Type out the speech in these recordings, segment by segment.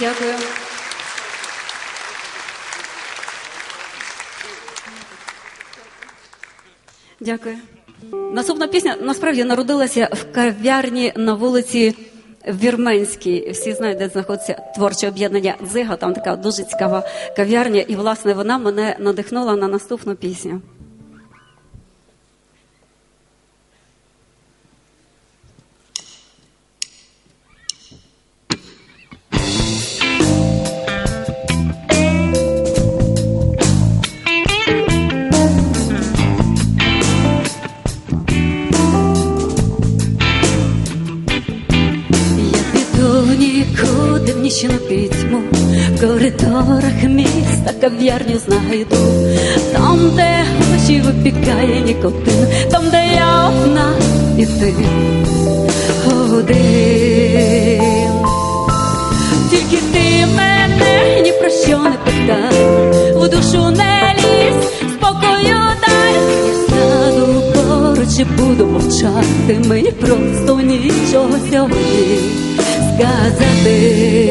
Дякую. Дякую. Наступна пісня насправді народилася в кав'ярні на вулиці Вірменській. Всі знають, де знаходиться творче об'єднання Зига. Там така дуже цікава кав'ярня, і власне вона мене надихнула на наступну пісню. В коридорах міста кав'ярню знайду, там, де очі випікає нікотин, там, де я одна і ти один. Тільки ти мене ні про що не питай, в душу не лізь, спокою дай. Я стану поруч і буду мовчати, мені просто нічого сьогодні сказати.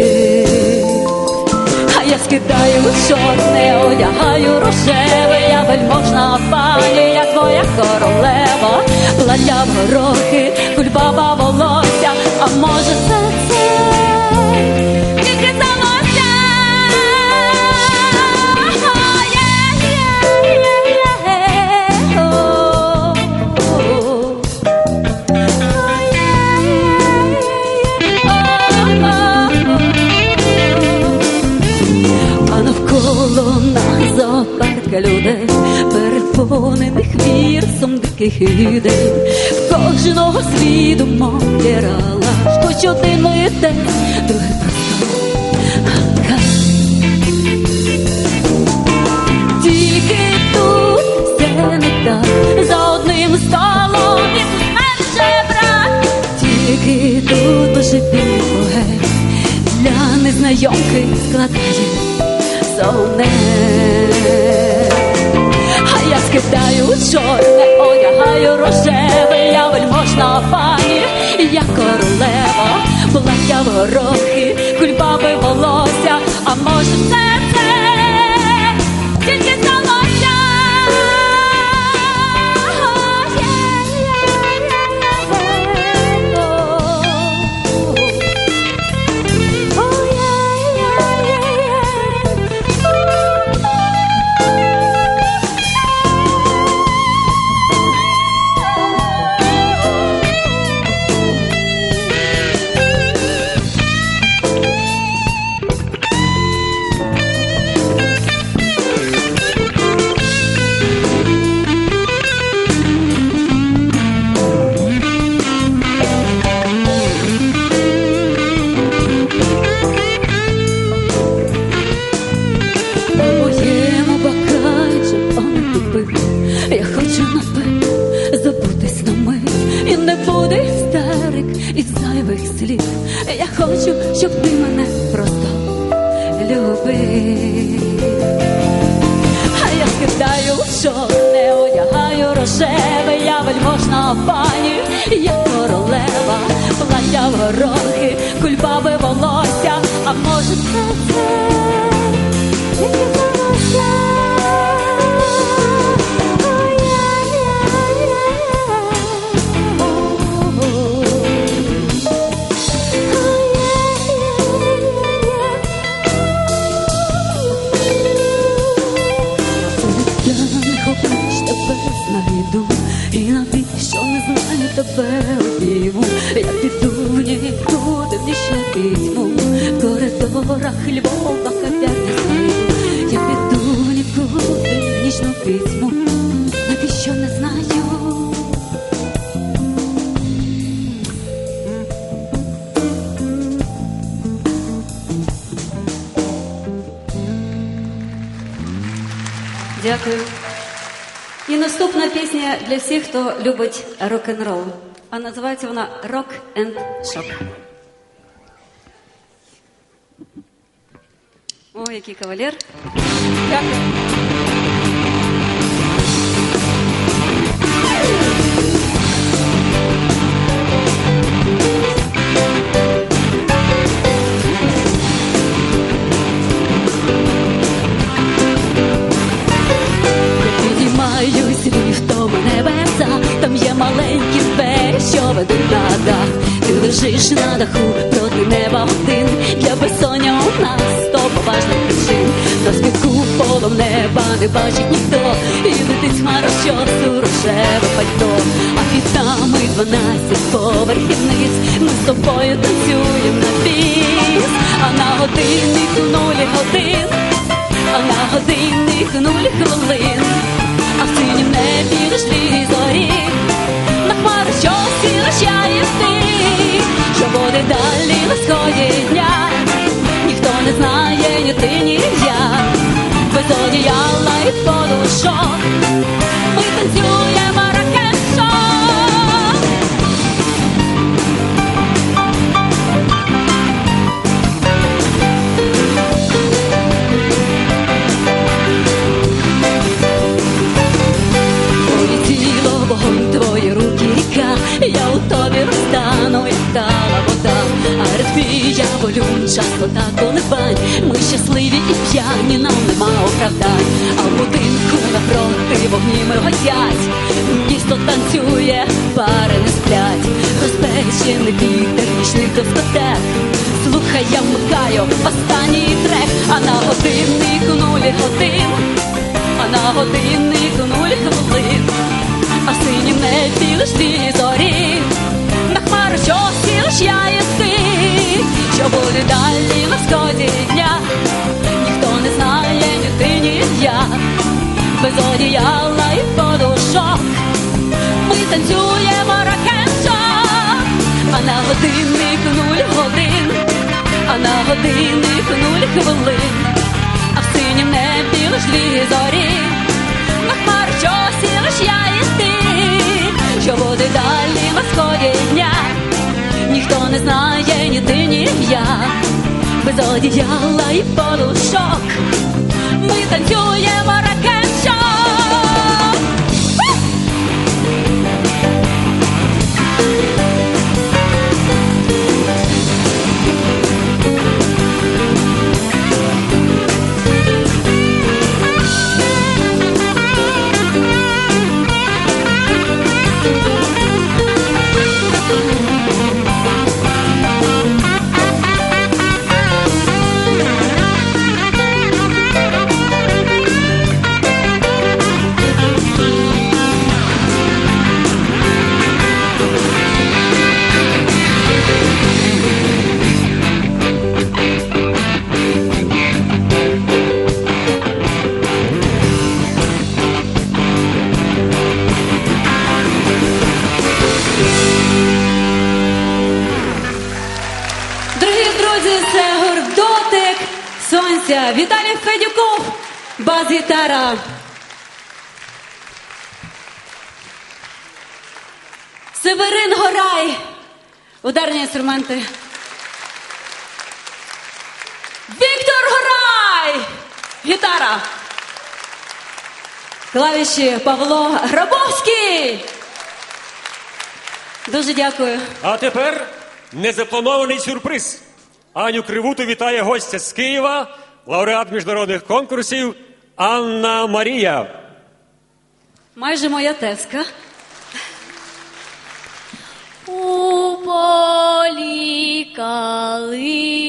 А що скидаю чорне, одягаю рожеве, я вельможна пані, я твоя королева, плаття горохи, кульбаба волосся, а може це це вірсом диких ідей, кожного свій думок дірала, хоч один другий просто ганка. Тільки тут все не так, за одним столом Ісус менше брат. Тільки тут божевільний поет для незнайомки складає сонет. Скидаю чорне, одягаю рожеве, я вельможна пані, я королева, плаття в горохи, кульбами волосся, а може все це щоб ти мене просто любив. А я скидаю не одягаю рожеве, я вельможна пані, я королева, плаття ворохи, кульбаби волосся, а може це це коридорах Львова кав'ярні знайду. Я піду нікуди нічну пітьму, навіщо не знаю. Дякую. І наступна пісня для всіх, хто любить рок-н-рол. А називається вона Rock and Shock. Ой, який кавалер. Дякую. Підіймаюсь ліфтом небеса, там є маленькі двері, що ведуть на. Ти лежиш на даху, проти неба ти. Не бачить ніхто. І летить хмара, що рожеве пальто. А під нами дванадцять поверхів вниз. Ми з тобою танцюємо на біс. А на годиннику нулі годин. А на годинник нуль хвилин, а в синім небі дошли зорі, на хмару, що сірощає ти, що буде далі на сході подушок, ми танцюємо я у тобі розтану, як тала вода, а ритмі волю, частота колебань, ми щасливі і п'яні, нам нема оправдань, а в будинку вогні миготять, місто танцює, пари не сплять, розпечений вітер нічних дискотек, слухай, я вмикаю останній трек, а на годиннику нулі годин. А на годиннику нуль хвилин, а синім небі лиш дві зорі, на хмару, що сілощає ти, що буде далі на сході дня, ніхто не знає, я, без одіяла і подушок, ми танцюємо ракешок, а на годиннику нуль годин, а на годиннику нуль хвилин а в синім небі лиш дві зорі, на хмар, що сілиш я і ти, що буде далі на сході дня, ніхто не знає, ні ти, ні я, без одіяла і подушок, ми танцюємо ракешок. Гітара. Клавіші Павло Грабовський. Дуже дякую. А тепер незапланований сюрприз. Аню Кривуту вітає гостя з Києва, лауреат міжнародних конкурсів Анна Марія. Майже моя тезка. У полі калина,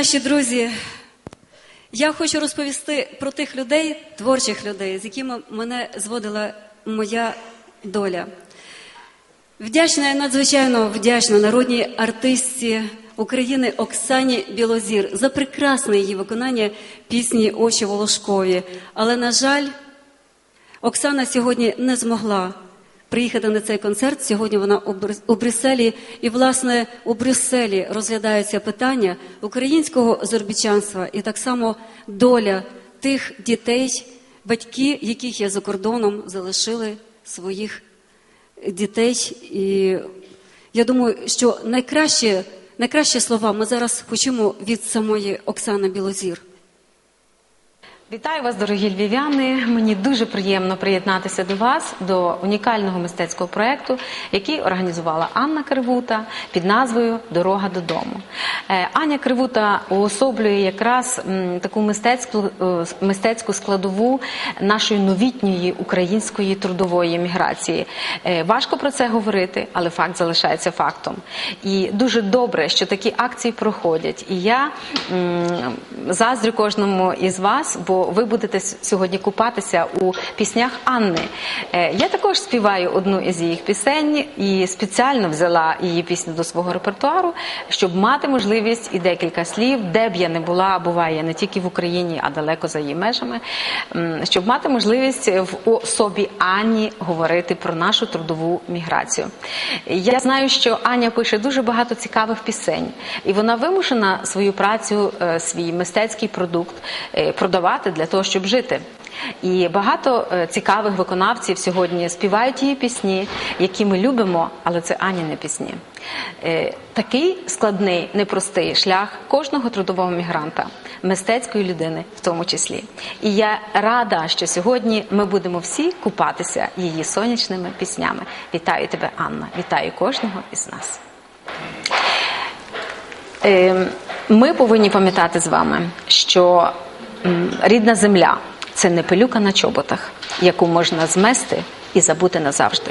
наші друзі, я хочу розповісти про тих людей, творчих людей, з якими мене зводила моя доля. Вдячна я надзвичайно вдячна народній артистці України Оксані Білозір за прекрасне її виконання пісні Очі Волошкові. Але, на жаль, Оксана сьогодні не змогла приїхати на цей концерт. Сьогодні вона у Брюс- Брюсселі. І, власне, у Брюсселі розглядаються питання українського зорбічанства і так само доля тих дітей, батьки, яких є за кордоном, залишили своїх дітей. І я думаю, що найкраще, найкращі слова ми зараз почуємо від самої Оксани Білозір. Вітаю вас, дорогі львів'яни. Мені дуже приємно приєднатися до вас до унікального мистецького проєкту, який організувала Анна Кривута під назвою Дорога додому. Е, Аня Кривута уособлює якраз таку мистецьку, е, мистецьку складову нашої новітньої української трудової міграції. Е, Важко про це говорити, але факт залишається фактом. І дуже добре, що такі акції проходять. І я заздрю кожному із вас, бо ви будете сьогодні купатися у піснях Анни. Е, Я також співаю одну із її пісень і спеціально взяла її пісню до свого репертуару, щоб мати можливість і декілька слів, де б я не була, буває не тільки в Україні, а далеко за її межами, щоб мати можливість в особі Ані говорити про нашу трудову міграцію. Я знаю, що Аня пише дуже багато цікавих пісень, і вона вимушена свою працю, е, свій мистецький продукт е, продавати для того, щоб жити. І багато е, цікавих виконавців сьогодні співають її пісні, які ми любимо, але це Ані не пісні. Е, Такий складний, непростий шлях кожного трудового мігранта, мистецької людини в тому числі. І я рада, що сьогодні ми будемо всі купатися її сонячними піснями. Вітаю тебе, Анна! Вітаю кожного із нас. Е, Ми повинні пам'ятати з вами, що рідна земля це не пилюка на чоботах, яку можна змести і забути назавжди.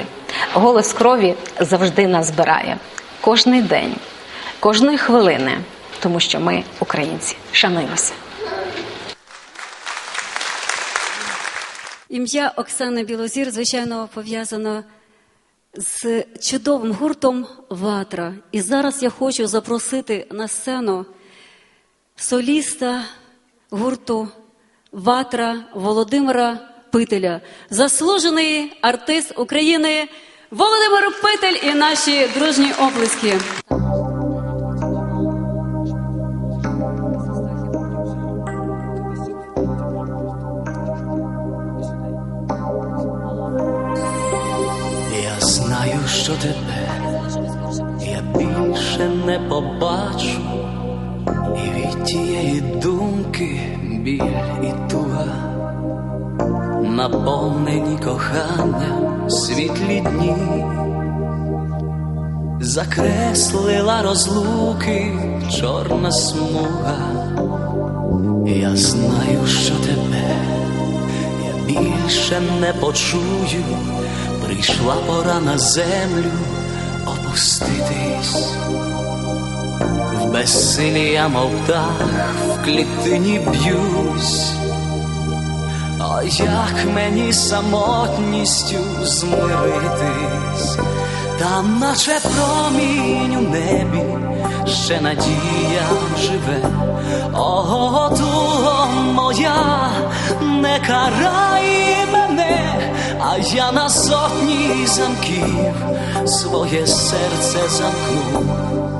Голос крові завжди нас збирає кожний день, кожної хвилини, тому що ми українці. Шануємося. Ім'я Оксани Білозір, звичайно, пов'язано з чудовим гуртом Ватра. І зараз я хочу запросити на сцену соліста гурту Ватра Володимира Пителя, заслужений артист України Володимир Питель і наші дружні оплески. Я знаю, що тебе я більше не побачу, і від тієї думки біль і туга, наповнені коханням світлі дні, закреслила розлуки чорна смуга. Я знаю, що тебе я більше не почую, прийшла пора на землю опуститись. В безсилі я, мов птах, в клітині б'юсь, О, як мені самотністю змиритись, там, наче промінь у небі, ще надія живе. О, туго моя, не карай мене, а я на сотні замків своє серце замкну.